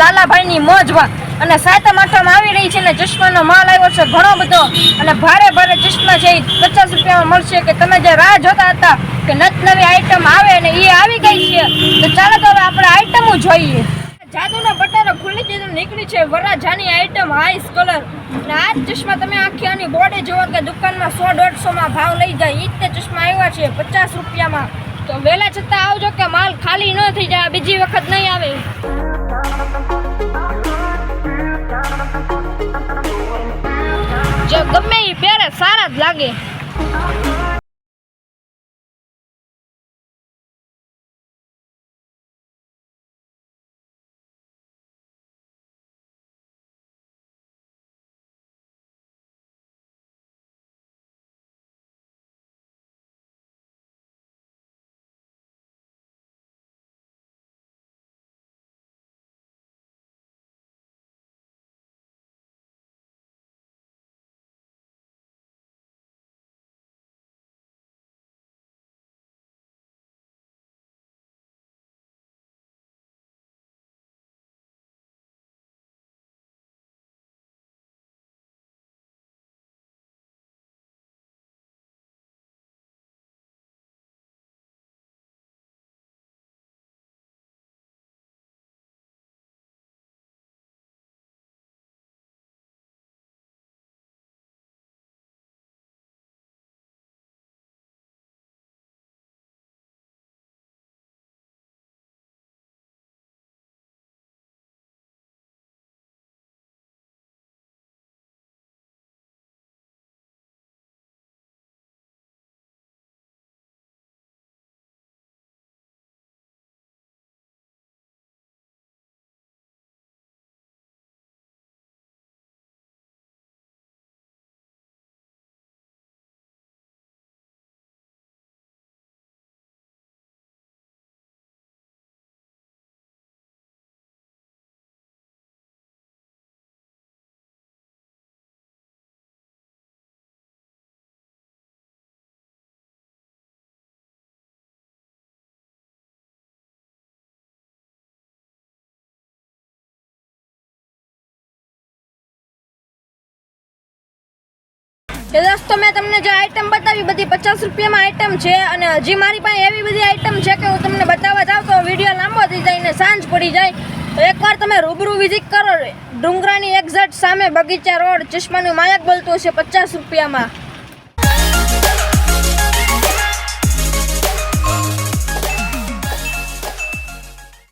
લાલાભાઈની મોજમાં અને સાતમ આઠમ આવી રહી છે ને ચશ્માનો માલ આવ્યો છે ઘણો બધો. અને ભારે ભારે ચશ્મા છે એ પચાસ રૂપિયામાં મળશે કે તમે જે રાહ જોતા હતા કે નત નવી આઈટમ આવે અને એ આવી ગઈ છે, તો ચાલો તો હવે આપણે આઈટમો જોઈએ. જાદુના બટન ખુલ્લી ચીજ નીકળી છે વરાજાની આઈટમ હાઈસ કલર અને આ ચશ્મા તમે આખી આની બોડી જોવો કે દુકાનમાં સો દોઢસોમાં ભાવ લઈ જાય. એ જ તે ચશ્મા આવ્યા છે, પચાસ રૂપિયામાં. તો વહેલા છતાં આવજો કે માલ ખાલી ન થઈ જાય બીજી વખત નહીં આવે. જે ગમે એ પહેરે, સારા જ લાગે. એ દોસ્તો મેં તમને જે આઈટમ બતાવી, બધી પચાસ રૂપિયામાં આઈટમ છે અને હજી મારી પાસે એવી બધી આઈટમ છે કે હું તમને બતાવવા જાઉં તો વીડિયો લાંબો થઈ જાય ને સાંજ પડી જાય. તો એકવાર તમે રૂબરૂ વિઝિટ કરો ડુંગરાની એક્ઝેક્ટ સામે બગીચા રોડ, ચશ્માનું માયક બોલતું હશે પચાસ રૂપિયામાં.